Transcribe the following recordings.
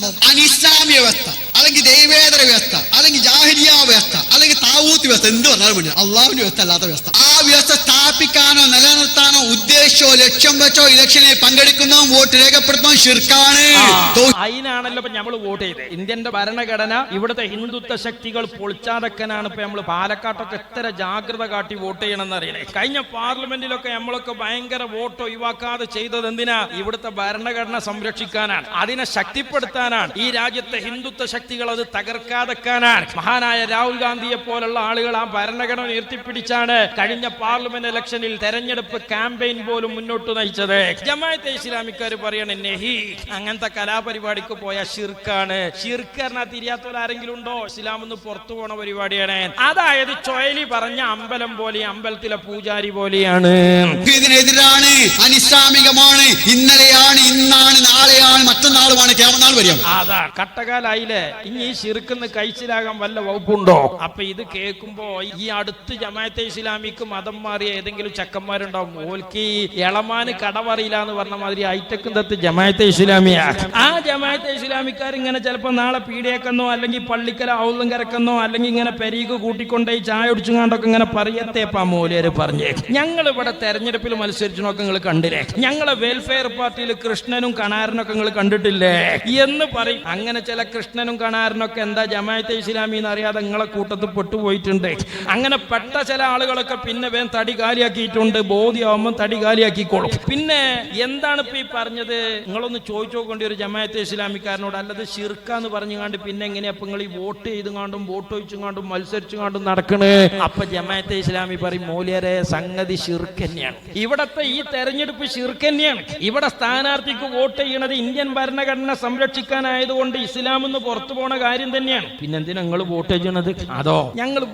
സംഭവം വ്യവസ്ഥ അല്ലെങ്കിൽ ദൈവേതര വ്യവസ്ഥ അല്ലെങ്കിൽ ജാഹിരിയ വ്യവസ്ഥ. വ്യവസ്ഥ എന്ത് പറഞ്ഞാലും വേണ്ടി അള്ളാഹുവിന്റെ വ്യവസ്ഥ അല്ലാത്ത വ്യവസ്ഥ. ആ വ്യവസ്ഥ സ്ഥാപിക്കാനോ നിലനിർത്താനോ ഉദ്ദേശമോ ലക്ഷ്യം വെച്ചോ ഇലക്ഷനിൽ പങ്കെടുക്കുന്നതും വോട്ട് രേഖപ്പെടുത്തുന്നതും ഷിർക്കാണ് തൗ- അതിനാണല്ലോ ഇപ്പൊ നമ്മൾ വോട്ട് ചെയ്ത്. ഇന്ത്യന്റെ ഭരണഘടന ഇവിടുത്തെ ഹിന്ദുത്വ ശക്തികൾ പൊളിച്ചാതക്കനാണ് ഇപ്പൊ നമ്മൾ പാലക്കാട്ടൊക്കെ എത്ര ജാഗ്രത കാട്ടി വോട്ട് ചെയ്യണമെന്ന് അറിയണേ. കഴിഞ്ഞ പാർലമെന്റിലൊക്കെ നമ്മളൊക്കെ ഭയങ്കര വോട്ട് ഒഴിവാക്കാതെ ചെയ്തത് എന്തിനാ? ഇവിടുത്തെ ഭരണഘടന സംരക്ഷിക്കാനാണ്. അതിനെ ശക്തിപ്പെടുത്താനാണ്. ഈ രാജ്യത്തെ ഹിന്ദുത്വ ശക്തികൾ അത് തകർക്കാതെക്കാനാണ്. മഹാനായ രാഹുൽ ഗാന്ധിയെ പോലുള്ള ആളുകൾ ആ ഭരണഘടന ഉയർത്തിപ്പിടിച്ചാണ് കഴിഞ്ഞ പാർലമെന്റ് ഇലക്ഷനിൽ തെരഞ്ഞെടുപ്പ് ക്യാമ്പയിൻ പോലും മുന്നോട്ട് നയിച്ചത്. ജമാഅത്തെ ഇസ്ലാമിക്കാർ പറയണ നെഹി അങ്ങനത്തെ കലാപരിപാടിക്ക് പോയ ഷിർക്കാണ് ഷിർക്കറിനാ തിരിയാത്തവർ ആരെങ്കിലും ഉണ്ടോ? ഇസ്ലാം എന്ന് പുറത്തു പോണ പരിപാടിയാണ്. അതായത് ചൊയലി പറഞ്ഞ അമ്പലം പോലെ അമ്പലത്തിലെ പൂജാരി പോലെയാണ്. ഇതിനെതിരാണ് അനിസ്ലാമികമാണ് ഇന്നലെയാണ് ഇന്നാണ് നാളെയാണ് മറ്റന്നാളുമാണ് ക്യാമനാൾ അതാ കട്ടകാലായില്ലേ? ഇനി ഈ ഷിർക്കുന്ന് കഴിച്ചിലാകാൻ വല്ല വകുപ്പുണ്ടോ? അപ്പൊ ഇത് കേൾക്കുമ്പോ ഈ അടുത്ത് ജമാഅത്തെ ഇസ്ലാമിക്ക് മതം മാറിയ ഏതെങ്കിലും ചക്കന്മാരുണ്ടാവും? ഓൽക്ക് ഈ ഇളമാന് കടമറിയില്ല എന്ന് പറഞ്ഞ മാതിരി ഐറ്റക്കും തത്ത് ജമാഅത്തെ ഇസ്ലാമിയാ. ആ ജമാഅത്തെ ഇസ്ലാമിക്കാർ ഇങ്ങനെ ചിലപ്പോ നാളെ പീഡിയക്കെന്നോ അല്ലെങ്കിൽ പള്ളിക്കല ഔലും കരക്കെന്നോ അല്ലെങ്കിൽ ഇങ്ങനെ പെരീക്ക് കൂട്ടിക്കൊണ്ടേ ചായ ഒടിച്ചുകൊണ്ടൊക്കെ ഇങ്ങനെ പറയത്തേപ്പാ മോലിയര് പറഞ്ഞേ. ഞങ്ങൾ ഇവിടെ തെരഞ്ഞെടുപ്പിൽ മത്സരിച്ചണൊക്കെ നിങ്ങൾ കണ്ടില്ലേ? ഞങ്ങളെ വെൽഫെയർ പാർട്ടിയിൽ കൃഷ്ണനും കണാരനൊക്കെ നിങ്ങൾ കണ്ടിട്ടില്ലേ? എന്ന് പറയും. അങ്ങനെ ചില കൃഷ്ണനും കണാരനൊക്കെ എന്താ ജമാഅത്തെ ഇസ്ലാമി എന്ന് അറിയാതെ നിങ്ങളെ കൂട്ടത്തിൽ പെട്ടുപോയിട്ടുണ്ട്. അങ്ങനെ പെട്ട ചില ആളുകളൊക്കെ പിന്നെ വേഗം തടി കാലിയാക്കിയിട്ടുണ്ട്. ബോധ്യമാകുമ്പോൾ തടി കാലിയാക്കിക്കോളും. പിന്നെ എന്താണ് ഇപ്പൊ ഈ പറഞ്ഞത്? നിങ്ങളൊന്ന് ചോദിച്ചു നോക്കേണ്ടി ഒരു ജമാഅത്തെ ഇസ്ലാമിക്കാരനോട് എന്ന് പറഞ്ഞു കാണ്ട് പിന്നെ എങ്ങനെയാ അപ്പൊ നിങ്ങൾ ഈ വോട്ട് ചെയ്തുകൊണ്ടും വോട്ട് ഒഴിച്ചും കാണ്ടും മത്സരിച്ചു കാണ്ടും നടക്കണേ? അപ്പൊ ജമാഅത്തെ ഇസ്ലാമി പറയും മൂല്യരെ സംഗതി ഷിർക്ക് തന്നെയാണ്. ഇവിടത്തെ ഈ തെരഞ്ഞെടുപ്പ് ഷിർക്ക് തന്നെയാണ്. ഇവിടെ സ്ഥാനാർത്ഥിക്ക് വോട്ട് ചെയ്യണത് ഇന്ത്യൻ ഭരണഘടന സംരക്ഷിക്കാനായതുകൊണ്ട് ഇസ്ലാം എന്ന് പുറത്തു പോണ കാര്യം തന്നെയാണ്. പിന്നെന്തിനാ നിങ്ങൾ വോട്ട് ചെയ്യണത്? അതോ? ഞങ്ങൾ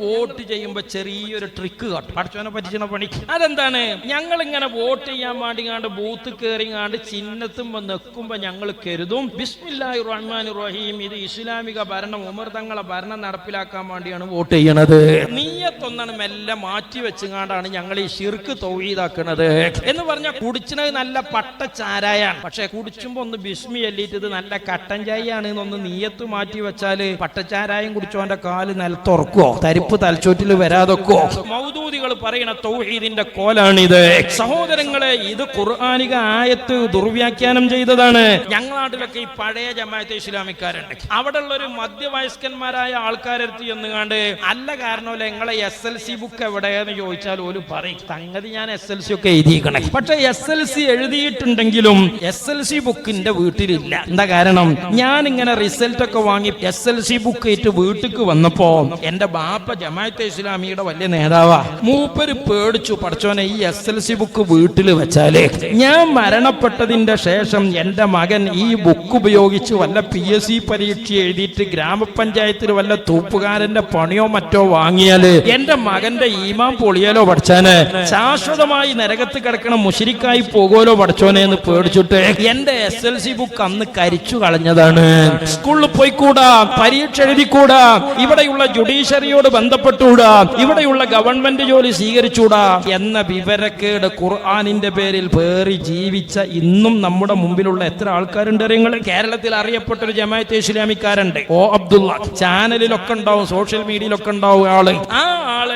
ചെയ്യുമ്പോ ചെറിയൊരു ട്രിക്ക് കാട്ടും. പഠിച്ചവനെ പറ്റിച്ചണ പണി അതെന്താണ്? ഞങ്ങൾ ഇങ്ങനെ വോട്ട് ചെയ്യാൻ വേണ്ടി കാണ്ട് ബൂത്ത് കയറി കാണ്ട് ചിഹ്നത്തും വന്ന് നിൽക്കുമ്പോ ഞങ്ങൾ കരുതും. ബിസ്മില്ലാഹി റഹ്മാൻ റഹീം ഇത് ഇസ്ലാമിക ഭരണം ഉമർ തങ്ങളെ ഭരണം നടപ്പിലാക്കാൻ വേണ്ടിയാണ് വോട്ട് ചെയ്യണത്. നീയത്തൊന്നാണ് മെല്ലെ മാറ്റി വെച്ചുകൊണ്ടാണ് ഞങ്ങൾ ഈ ഷിർക്ക് തൊഴിതാക്കണത് എന്ന് പറഞ്ഞാൽ കുടിച്ചത് നല്ല പട്ട ചാരായാണ്. പക്ഷെ കുടിച്ചുമ്പോ ഒന്ന് ബിസ്മി അല്ലിട്ട് ഇത് നല്ല കട്ടൻ ചായയാണ് ഒന്ന് നീയത്ത് മാറ്റി വെച്ചാൽ പട്ടച്ചാരായം കുടിച്ചോന്റെ കാൽ നിലത്തുറക്കുവോ തരിപ്പ് തലച്ചോറ്റിൽ വരാതൊക്കോ? മൗദൂദികൾ പറയുന്ന തൗഹീദിന്റെ കോലാണിത്. സഹോദരങ്ങളെ ഇത് ഖുർആാനിക ആയത്ത് ദുർവ്യാഖ്യാനം ചെയ്തതാണ്. ഞങ്ങളാട്ടിലൊക്കെ ഈ പഴയ ജമാഅത്തെ ഇസ്ലാമിക്കാരുണ്ട്. അവിടെ ഉള്ള ഒരു മധ്യവയസ്കന്മാരായ ആൾക്കാരെടുത്ത് ചെന്നുകാണ്ട് അല്ല കാരണമല്ല നിങ്ങളെ എസ് എൽ സി ബുക്ക് എവിടെയെന്ന് ചോദിച്ചാൽ ഒരു പറയും. തങ്ങതി ഞാൻ എസ് എൽ സി ഒക്കെ എഴുതിയിക്കണേ. പക്ഷെ എസ് എൽ സി എഴുതിയിട്ടുണ്ടെങ്കിലും എസ് എൽ സി ബുക്കിന്റെ വീട്ടിലില്ല. എന്താ കാരണം? ഞാൻ ഇങ്ങനെ റിസൾട്ട് ഒക്കെ വാങ്ങി എസ് എൽ സി ബുക്ക് ആയിട്ട് വീട്ടിക്ക് വന്നപ്പോ എന്റെ ബാപ്പ ജമാഅത്തെ ഇസ്ലാമിയുടെ വലിയ നേതാവാ. മൂപ്പര് പേടിച്ചു പഠിച്ചോനെ ഈ എസ് എൽ സി ബുക്ക് വീട്ടിൽ വെച്ചാലേ ഞാൻ മരണപ്പെട്ടതിന്റെ ശേഷം എന്റെ മകൻ ഈ ബുക്ക് ഉപയോഗിച്ച് വല്ല പി എസ് സി പരീക്ഷ എഴുതിയിട്ട് ഗ്രാമപഞ്ചായത്തിൽ വല്ല തൂപ്പുകാരന്റെ പണിയോ മറ്റോ വാങ്ങിയാൽ എന്റെ മകന്റെ ഈമാം പൊളിയാലോ പഠിച്ചാന്? ശാശ്വതമായി നരകത്ത് കിടക്കണ മുഷിരിക്കായി പോകുമല്ലോ പഠിച്ചോനെ എന്ന് പേടിച്ചിട്ട് എന്റെ എസ് എൽ സി ബുക്ക് അന്ന് കരിച്ചു കളഞ്ഞതാണ്. സ്കൂളിൽ പോയിക്കൂടാ പരീക്ഷ എഴുതിക്കൂടാ. ഇവിടെയുള്ള ജുഡീഷ്യറിയോട് ബന്ധപ്പെട്ടുകൂടാ ഇവിടെയുള്ള ഗവൺമെന്റ് ജോലി സ്വീകരിച്ചുകൂടാ? എന്ന വിവരക്കേട് ഖുർആാനിന്റെ പേരിൽ പേറി ജീവിച്ച ഇന്നും നമ്മുടെ മുമ്പിലുള്ള എത്ര ആൾക്കാരുണ്ട് നിങ്ങൾ കേരളത്തിൽ അറിയപ്പെട്ട ഒരു ജമാഅത്തെ ഇസ്ലാമിക്കാരുണ്ട് ഓ അബ്ദുള്ള. ചാനലിലൊക്കെ ഉണ്ടാവും സോഷ്യൽ മീഡിയയിലൊക്കെ ഉണ്ടാവും ആൾ. ആ ആൾ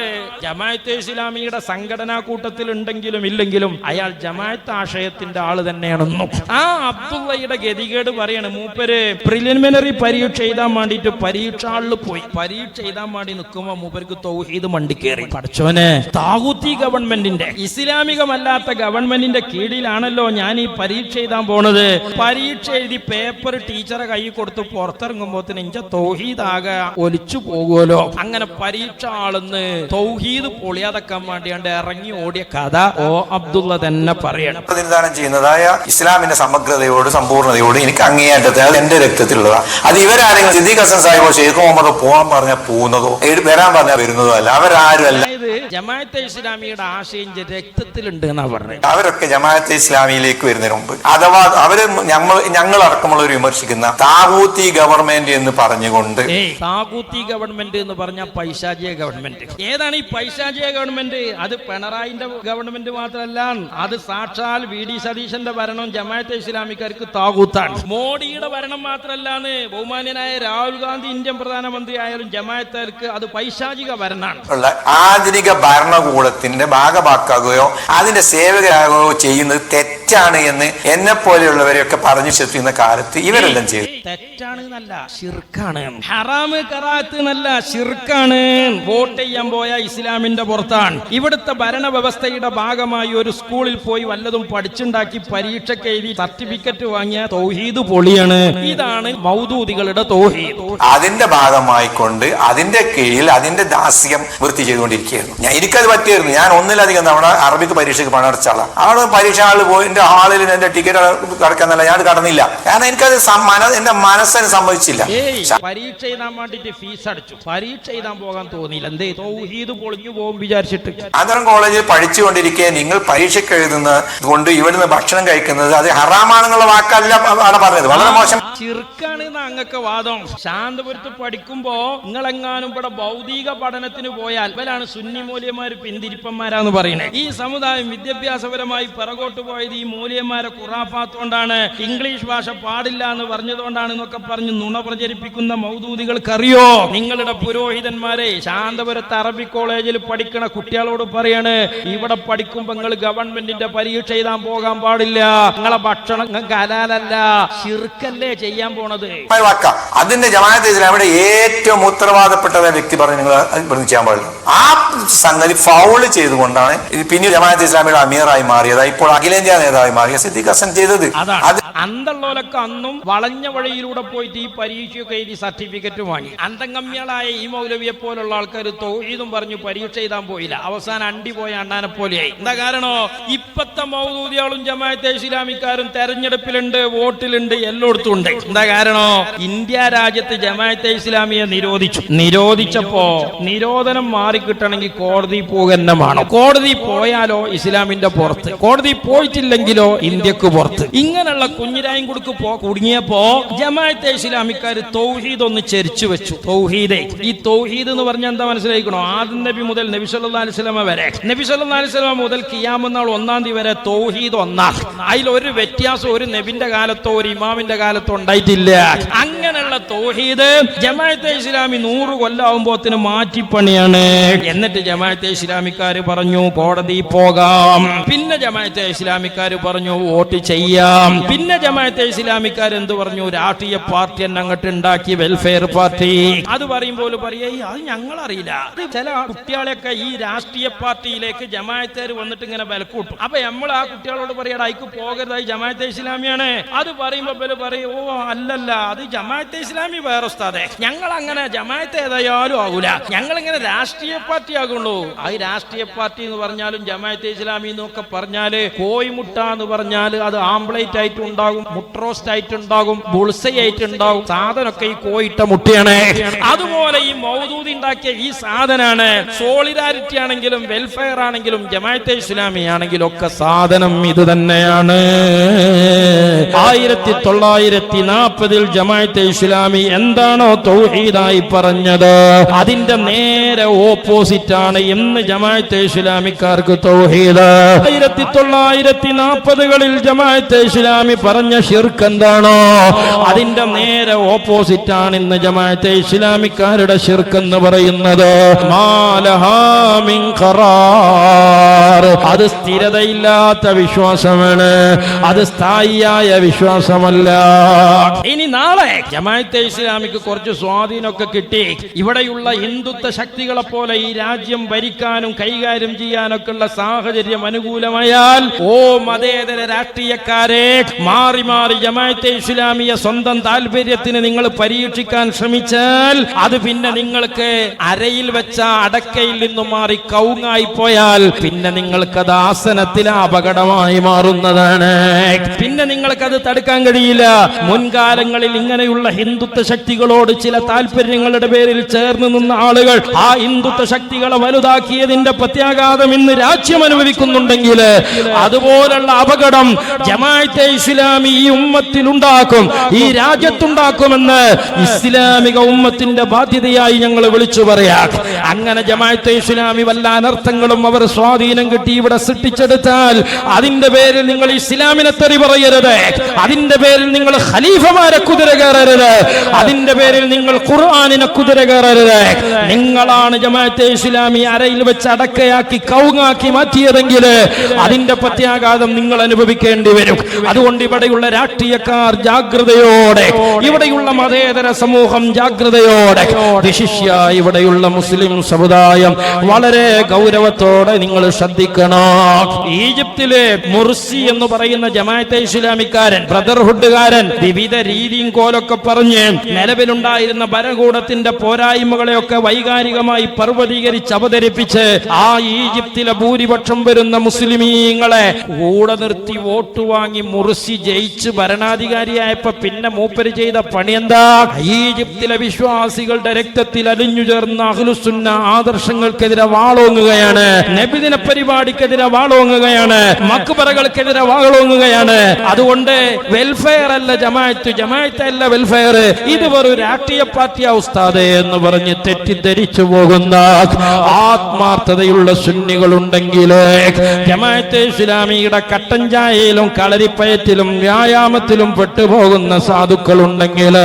ജമാഅത്തെ ഇസ്ലാമിയുടെ സംഘടനാ കൂട്ടത്തിൽ ഉണ്ടെങ്കിലും ഇല്ലെങ്കിലും അയാൾ ജമാഅത്ത് ആശയത്തിന്റെ ആൾ തന്നെയാണെന്നും. ആ അബ്ദുള്ളയുടെ ഗതികേട് പറയാണ് മൂപ്പര് പ്രിലിമിനറി പരീക്ഷ എഴുതാൻ വേണ്ടിയിട്ട് പരീക്ഷാളിൽ പോയി. പരീക്ഷ എഴുതാൻ വേണ്ടി നിൽക്കുമ്പോ മൂപ്പർക്ക് തൗഹീദ് മണ്ടിക്കേറി പഠിച്ചവനെ താകൂത്തി ഗവൺമെന്റിന്റെ ഇസ്ലാമികമല്ലാത്ത ഗവൺമെന്റിന്റെ കീഴിലാണല്ലോ ഞാൻ ഈ പരീക്ഷ എഴുതാൻ പോണത്. പരീക്ഷ എഴുതി പേപ്പർ ടീച്ചറെ കൈ കൊടുത്ത് പുറത്തിറങ്ങുമ്പോ ഇഞ്ച തൗഹീദ് ആകെ ഒലിച്ചു പോകുമല്ലോ അങ്ങനെ പരീക്ഷ ആളെന്ന് തൗഹീദ് പൊളിയാതെക്കാൻ വേണ്ടിയാണ്ട് ഇറങ്ങി ഓടിയ കഥ ഓ അബ്ദുള്ള തന്നെ പറയണം. പ്രതിനിധാനം ചെയ്യുന്നതായ ഇസ്ലാമിന്റെ സമഗ്രതയോട് സമ്പൂർണതയോട് എനിക്ക് അങ്ങേയറ്റത്തെ എന്റെ രക്തത്തിലുള്ളതാണ് അത് ഇവരാരെങ്കിലും സിദ്ദീഖ് ഹസൻ സാഹിബോ ഷെയ്ഖ് മുഹമ്മദോ പോകാൻ പറഞ്ഞാൽ പോകുന്നതോ വരാൻ പറഞ്ഞാൽ വരുന്നതല്ല അല്ല. അവരാരും അല്ല ജമാഅത്തെ ഇസ്ലാമിയുടെ ആശയം രക്തത്തിലുണ്ട് എന്നാ പറഞ്ഞത് അവരൊക്കെ ജമാഅത്തെ ഇസ്ലാമിയിലേക്ക് വരുന്നതിന് മുമ്പ്. അഥവാ അവർ ഞങ്ങൾ ഞങ്ങൾ അടക്കമുള്ള ഒരു വിമർശിക്കുന്ന താകൂത്തി ഗവൺമെന്റ് എന്ന് പറഞ്ഞുകൊണ്ട് താകൂത്തി ഗവൺമെന്റ് എന്ന് പറഞ്ഞ പൈശാചിക ഗവൺമെന്റ്. ഏതാണ് ഈ പൈശാചിക ഗവൺമെന്റ്? അത് പിണറായിന്റെ ഗവൺമെന്റ് മാത്രമല്ല അത് സാക്ഷാൽ വി ഡി സതീശന്റെ ഭരണം ജമാഅത്തെ ഇസ്ലാമിക്കാർക്ക് താകൂത്താണ് മോഡിയുടെ ഭരണം മാത്രമല്ലാന്ന് ബഹുമാന്യനായ രാഹുൽ ഗാന്ധി ഇന്ത്യൻ പ്രധാനമന്ത്രി ആയാലും ജമാഅത്തേർക്ക് അത് പൈശാചിക ഭരണമാണ് ഉള്ള ആധുനിക ഭരണകൂടത്തിന്റെ ഭാഗമാക്കുകയോ അതിന്റെ സേവകരാകുകയോ ചെയ്യുന്നത് തെറ്റാണ് എന്ന് എന്നെ പോലെയുള്ളവരെയൊക്കെ പറഞ്ഞു ചെത്തുന്ന കാലത്ത് ഇവരെല്ലാം ചെയ്തു. തെറ്റാണ് എന്നല്ല ഷിർക്കാണ് ഹറാമ് കറാത്ത് എന്നല്ല ഷിർക്കാണ് വോട്ട് ചെയ്യാൻ പോയ ഇസ്ലാമിന്റെ പുറത്താണ്. ഇവിടുത്തെ ഭരണ വ്യവസ്ഥയുടെ ഭാഗമായി ഒരു സ്കൂളിൽ പോയി വല്ലതും പഠിച്ചുണ്ടാക്കി പരീക്ഷയ്ക്ക് എഴുതി സർട്ടിഫിക്കറ്റ് വാങ്ങിയ തൗഹീദ് പൊളിയാണ്. ഇതാണ് മൗദൂദികളുടെ തൗഹീദ്. അതിന്റെ ഭാഗമായി കൊണ്ട് അതിന്റെ കീഴിൽ അതിന്റെ ദാസ്യം വൃത്തി ചെയ്തുകൊണ്ടിരിക്കുകയായിരുന്നു. ഞാൻ എനിക്കത് പറ്റിയായിരുന്നു ഞാൻ ഒന്നിലധികം തവണ അറബിക്ക് പരീക്ഷയ്ക്ക് പണം അടച്ചാളാണ് അവിടെ പരീക്ഷ ആൾ പോയി എന്റെ ഹാളിൽ എന്റെ ടിക്കറ്റ് കടക്കാന്നല്ല ഞാൻ കടന്നില്ല. കാരണം എനിക്കത് എന്റെ മനസ്സിന് സംഭവിച്ചില്ല. പരീക്ഷ എഴുതാൻ വേണ്ടിട്ട് ഫീസ് അടച്ചു. പരീക്ഷ എഴുതാൻ പോകാൻ തോന്നിയില്ല. എന്തേ തൗഹീദ് പൊളിഞ്ഞു പോകും വിചാരിച്ചിട്ട്. അന്തരം കോളേജിൽ പഠിച്ചുകൊണ്ടിരിക്കെ നിങ്ങൾ പരീക്ഷയ്ക്ക് എഴുതുന്നത് കൊണ്ട് ഇവിടുന്ന് ഭക്ഷണം കഴിക്കുന്നത് അത് ഹറാമാണെന്നുള്ള വാക്കല്ല ആണ് പറഞ്ഞത്. വളരെ മോശം. ചിർക്കാണ് അങ്ങക്ക് വാദം. ശാന്തപുരത്ത് പഠിക്കുമ്പോ നിങ്ങളെങ്ങാനും ഇവിടെ ഭൗതിക പഠനത്തിന് പോയാൽ ഇവരാണ് സുന്നി മൂല്യന്മാര് പിന്തിരിപ്പന്മാരാന്ന് പറയുന്നത് ഈ സമുദായം വിദ്യാഭ്യാസപരമായി പിറകോട്ട് പോയത് ഈ മൂല്യന്മാരെ കുറാഫാത്തോണ്ടാണ് ഇംഗ്ലീഷ് ഭാഷ പാടില്ല എന്ന് പറഞ്ഞതുകൊണ്ടാണ് എന്നൊക്കെ പറഞ്ഞ് നുണ പ്രചരിപ്പിക്കുന്ന മൗദൂദികൾക്കറിയോ? നിങ്ങളുടെ പുരോഹിതന്മാരെ ശാന്തപുരത്ത് അറബി കോളേജിൽ പഠിക്കണ കുട്ടികളോട് പറയാണ് ഇവിടെ പഠിക്കുമ്പോൾ നിങ്ങൾ ഗവൺമെന്റിന്റെ പരീക്ഷ എഴുതാൻ പോകാൻ പാടില്ല. നിങ്ങളെ ഭക്ഷണം നിങ്ങൾക്ക് അലാലല്ല ശിർക്കല്ലേ ചെയ്യാൻ പോണത്. അതിന്റെ ജമാഅത്ത് ഇസ്ലാമിയുടെ ഏറ്റവും ഉത്തരവാദപ്പെട്ട വ്യക്തി പറഞ്ഞു നിങ്ങൾ ചെയ്യാൻ പാടില്ല. ആ സംഗതി ഫൗൾ ചെയ്തുകൊണ്ടാണ് പിന്നീട് ജമാഅത്ത് ഇസ്ലാമിയുടെ അമീറായി മാറിയത്. ഇപ്പോൾ അഖിലേന്ത്യാ നേതാവായി മാറിയ സിദ്ദീഖ് ഹസൻ ചെയ്തത്. അന്തള്ളോലൊക്കെ അന്നും വളഞ്ഞ വഴിയിലൂടെ പോയിട്ട് ഈ പരീക്ഷയൊക്കെ എഴുതി സർട്ടിഫിക്കറ്റ് വാങ്ങി. അന്തംഗമ്യളായ ഈ മൗലവിയെ പോലുള്ള ആൾക്കാർ തൊഴിലും പറഞ്ഞു പരീക്ഷ എഴുതാൻ പോയില്ല. അവസാനം അണ്ടി പോയ അണ്ണാനെ പോലെയായി. എന്താ കാരണോ? ഇപ്പത്തെ മൗദൂദിയാളും ജമാഅത്തെ ഇസ്ലാമിക്കാരും തെരഞ്ഞെടുപ്പിലുണ്ട് വോട്ടിലുണ്ട് എല്ലായിടത്തും ഉണ്ട്. എന്താ കാരണോ? ഇന്ത്യ രാജ്യത്ത് ജമാഅത്തെ ഇസ്ലാമിയെ നിരോധിച്ചു. നിരോധിച്ചപ്പോ നിരോധനം മാറിക്കിട്ടണമെങ്കിൽ കോടതി പോകുന്നമാണ് കോടതി പോയാലോ ഇസ്ലാമിന്റെ പുറത്ത്. കോടതി പോയിട്ടില്ലെങ്കിലോ ഇന്ത്യയ്ക്ക് പുറത്ത്. ഇങ്ങനെയുള്ള കുഞ്ഞിരായും കൊടുക്ക് പോ കുടുങ്ങിയപ്പോ ജമാഅത്തെ ഇസ്ലാമിക്കാർ തൗഹീദ് ഒന്ന് ചെരിച്ചു വെച്ചു. തൗഹീദേ. ഈ തൗഹീദ് എന്ന് പറഞ്ഞാൽ എന്താ മനസ്സിലാക്കണോ ആദ്യം നബി മുതൽ നബി സല്ലല്ലാഹു അലൈഹി വസല്ലം വരെ. നബി സല്ലല്ലാഹു അലൈഹി വസല്ലം മുതൽ കിയാമെന്നാൾ നാൾ ഒന്നാം തീയതി വരെ തൗഹീദ് ഒന്നാം അതിൽ ഒരു വ്യത്യാസം ഒരു നബിന്റെ കാലത്തോ ഒരു ഇമാമിന്റെ കാലത്തോ ഉണ്ടായിട്ടില്ല. അങ്ങനെയുള്ള തൗഹീദ് ജമാഅത്തെ ഇസ്ലാമി നൂറ് കൊല്ലാവുമ്പോത്തിന് മാറ്റിപ്പണിയാണ്. എന്നിട്ട് ജമാഅത്തെ ഇസ്ലാമിക്കാർ പറഞ്ഞു കോടതി പോകാം. പിന്നെ ജമാഅത്തെ ഇസ്ലാമിക്കാര് പറഞ്ഞു വോട്ട് ചെയ്യാം. പിന്നെ ജമാഅത്തെ ഇസ്ലാമിക്കാർ എന്ത് പറഞ്ഞു? രാഷ്ട്രീയ പാർട്ടി എന്നെ അങ്ങോട്ട് ഉണ്ടാക്കി വെൽഫെയർ പാർട്ടി. അത് പറയുമ്പോൾ പറയേ അത് ഞങ്ങൾ അറിയില്ല ചില കുട്ടികളെയൊക്കെ ഈ രാഷ്ട്രീയ പാർട്ടിയിലേക്ക് ജമാഅത്തേർ വന്നിട്ട് ഇങ്ങനെ വിലക്കൂട്ടും. അപ്പൊ നമ്മൾ ആ കുട്ടികളോട് പറയടാ അയക്ക് പോകരുതായി ജമാഅത്തെ ഇസ്ലാമിയാണ്. അത് പറയുമ്പോ പറയും ഓ അല്ലല്ല. അത് ജമാഅത്തെ ഇസ്ലാമി വേറെ ഉസ്താദെ. ഞങ്ങൾ അങ്ങനെ ജമാഅത്ത് ഏതായാലും ആകൂല ഞങ്ങൾ ഇങ്ങനെ രാഷ്ട്രീയ പാർട്ടി ആകുള്ളൂ. ആ രാഷ്ട്രീയ പാർട്ടി എന്ന് പറഞ്ഞാലും ജമാഅത്തെ ഇസ്ലാമി എന്നൊക്കെ പറഞ്ഞാൽ കോയിമുട്ട എന്ന് പറഞ്ഞാൽ അത് ആംപ്ലേറ്റ് ആയിട്ട് ഉണ്ടാകും മുട്രോസ്റ്റ് ആയിട്ട് ഉണ്ടാകും ബുൾസൈ ആയിട്ട് ഉണ്ടാകും സാധനമൊക്കെ ഈ കോയിട്ട മുട്ടയാണ്. അതുപോലെ ഈ മൗദൂദി ഉണ്ടാക്കിയ ഈ സാധനാണ്. സോളിഡാരിറ്റി ആണെങ്കിലും വെൽഫെയർ ആണെങ്കിലും ജമാഅത്തെ ഇസ്ലാമി ആണെങ്കിലും ഒക്കെ സാധനം ഇത് തന്നെയാണ്. ആയിരത്തി തൊള്ളായിരത്തി നാൽപ്പതിൽ ജമാഅത്തെ ഇസ്ലാമി എന്താണോ തൗഹീദായി പറഞ്ഞത്. അതിന്റെ നേരെ ഓപ്പോസിറ്റ് ആണ് ഇന്ന് ജമാഅത്തെ ഇസ്ലാമിക്കാർക്ക് തൗഹീദ്. ആയിരത്തി തൊള്ളായിരത്തി നാൽപ്പതുകളിൽ ജമാഅത്തെ ഇസ്ലാമി പറഞ്ഞ ഷിർക്ക് എന്താണോ അതിന്റെ നേരെ ഓപ്പോസിറ്റ് ആണ് ഇന്ന് ജമാഅത്തെ ഇസ്ലാമിക്കാരുടെ ഷിർക്ക് എന്ന് പറയുന്നത്. അത് സ്ഥിരതയില്ലാത്ത വിശ്വാസമാണ്. അത് സ്ഥായിയായ വിശ്വാസമല്ല. ഇനി നാളെ ജമാഅത്തെ ഇസ്ലാമിക്ക് കുറച്ച് സ്വാധീനമൊക്കെ കിട്ടി. ഇവിടെയുള്ള ഹിന്ദുത്വ ശക്തികളെ പോലെ ഈ രാജ്യം ഭരിക്കാനും കൈകാര്യം ചെയ്യാനൊക്കെ ഉള്ള സാഹചര്യം അനുകൂലമായാൽ ഓ മതേതര രാഷ്ട്രീയക്കാരെ മാറി മാറി ജമാഅത്തെ ഇസ്ലാമിയ സ്വന്തം താല്പര്യത്തിന് നിങ്ങൾ പരീക്ഷിക്കാൻ ശ്രമിച്ചാൽ അത് പിന്നെ നിങ്ങൾക്ക് അരയിൽ വെച്ച അടക്കയിൽ നിന്നും മാറി കൗങ്ങായി പോയാൽ പിന്നെ നിങ്ങൾക്കത് ആസനത്തിൽ അപകടമായി മാറുന്നതാണ്. പിന്നെ നിങ്ങൾക്കത് തടുക്കാൻ കഴിയില്ല. മുൻകാലങ്ങളിൽ ഇങ്ങനെയുള്ള ഹിന്ദുത്വ ശക്തികളോട് ചില താല്പര്യങ്ങളുടെ പേരിൽ ചേർന്ന് നിന്ന ആളുകൾ ആ ഹിന്ദുത്വ ശക്തികളെ വലുതാക്കിയതിന്റെ പ്രത്യാഘാതം ഇന്ന് രാജ്യം അനുഭവിക്കുന്നുണ്ടെങ്കിൽ അതുപോലുള്ള അപകടം ജമാഅത്തെ ഇസ്ലാമി ഈ ഉമ്മത്തിൽ ഉണ്ടാക്കും ഈ രാജ്യത്തുണ്ടാക്കുമെന്ന് ഇസ്ലാമിക ഉമ്മത്തിന്റെ ബാധ്യതയായി ഞങ്ങൾ വിളിച്ചു പറയാം. അങ്ങനെ ജമാഅത്തെ ഇസ്ലാമി വല്ല അനർത്ഥങ്ങളും അവർ സ്വാധീനം കിട്ടി ഇവിടെ സൃഷ്ടിച്ചെടുത്താൽ അതിന്റെ പേരിൽ നിങ്ങൾ ഇസ്ലാമിനെ തെറി പറയരുത് അതിന്റെ പേരിൽ നിങ്ങൾ ഖലീഫമാരെ കുതിര കയറരുത് അതിന്റെ പേരിൽ നിങ്ങൾ ഖുർആാനിനെ കുതിര കയറരുത്. നിങ്ങളാണ് ജമാഅത്തെ ഇസ്ലാമി അരയിൽ വെച്ച് അടക്കയാക്കി കൗങ്ങാക്കി മാറ്റിയതെങ്കിൽ അതിന്റെ പ്രത്യാഘാതം നിങ്ങൾ അനുഭവിക്കേണ്ടി വരും. അതുകൊണ്ട് ഇവിടെയുള്ള രാഷ്ട്രീയക്കാർ ജാഗ്രതയോടെ ഇവിടെയുള്ള മതേതര സമൂഹം ജാഗ്രതയോടെ വിശിഷ്യ ഇവിടെയുള്ള മുസ്ലിം സമുദായം വളരെ ഗൗരവത്തോടെ നിങ്ങൾ ശ്രദ്ധിക്കണം. ഈജിപ്തിലെ മുർസി എന്ന് പറയുന്ന ജമാഅത്തെ ഇസ്ലാമിക്കാരൻ ബ്രദർഹുഡുകാരൻ വിവിധ രീതിയും കോലൊക്കെ പറഞ്ഞ് നിലവിലുണ്ടായിരുന്ന ഭരണകൂടത്തിന്റെ പോരായ്മകളെയൊക്കെ വൈകാരികമായി പർവതീകരിച്ച് അവതരിപ്പിച്ച് ആ ഈജിപ്തിലെ ഭൂരിപക്ഷം വരുന്ന മുസ്ലിമീങ്ങളെ കൂടെ നിർത്തി വോട്ട് വാങ്ങി മുറിസി ജയിച്ച് ഭരണാധികാരിയായപ്പോ പിന്നെ മൂപ്പര് ചെയ്ത പണി എന്താ? ഈജിപ്തിലെ വിശ്വാസികളുടെ രക്തത്തിൽ അലിഞ്ഞു ചേർന്ന അഹ്ലുസുന്ന ആദർശങ്ങൾക്കെതിരെ വാളോങ്ങുകയാണ്. നബിദിന പരിപാടിക്കെതിരെ വാളോങ്ങുകയാണ്. മക്ബറകൾക്കെതിരെ വാളോങ്ങുകയാണ്. അതുകൊണ്ട് വെൽഫെയർ അല്ല ജമായത്ത് ജമായത്ത് അല്ല വെൽഫെയർ ഇത് വെറും രാഷ്ട്രീയ പാർട്ടി അവസ്ഥാതെ എന്ന് പറഞ്ഞ് തെറ്റിദ്ധരിച്ചു പോകുന്ന ആത്മാർത്ഥതയുള്ള സുന്നികളുണ്ടെങ്കിൽ ജമായത്തെ ഇസ്ലാമിയുടെ കട്ടൻ ചായയിലും കളരിപ്പയറ്റിലും വ്യായാമത്തിലും പെട്ടുപോകുന്ന സാധുക്കളുണ്ടെങ്കിൽ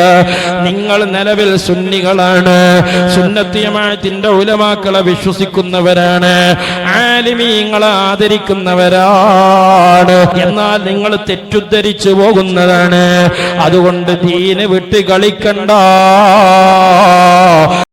നിങ്ങൾ നിലവിൽ സുന്നികളാണ്. സുന്നത്തി ജമാഅത്തിന്റെ ഉലമാക്കളെ വിശ്വസിക്കുന്നവരാണ്. ആലിമീങ്ങളെ ആദരിക്കുന്നവരാണ്. എന്നാൽ നിങ്ങൾ തെറ്റുദ്ധരിച്ചു പോകുന്നതാണ്. അതുകൊണ്ട് ദീന് വിട്ട് കളിക്കണ്ട.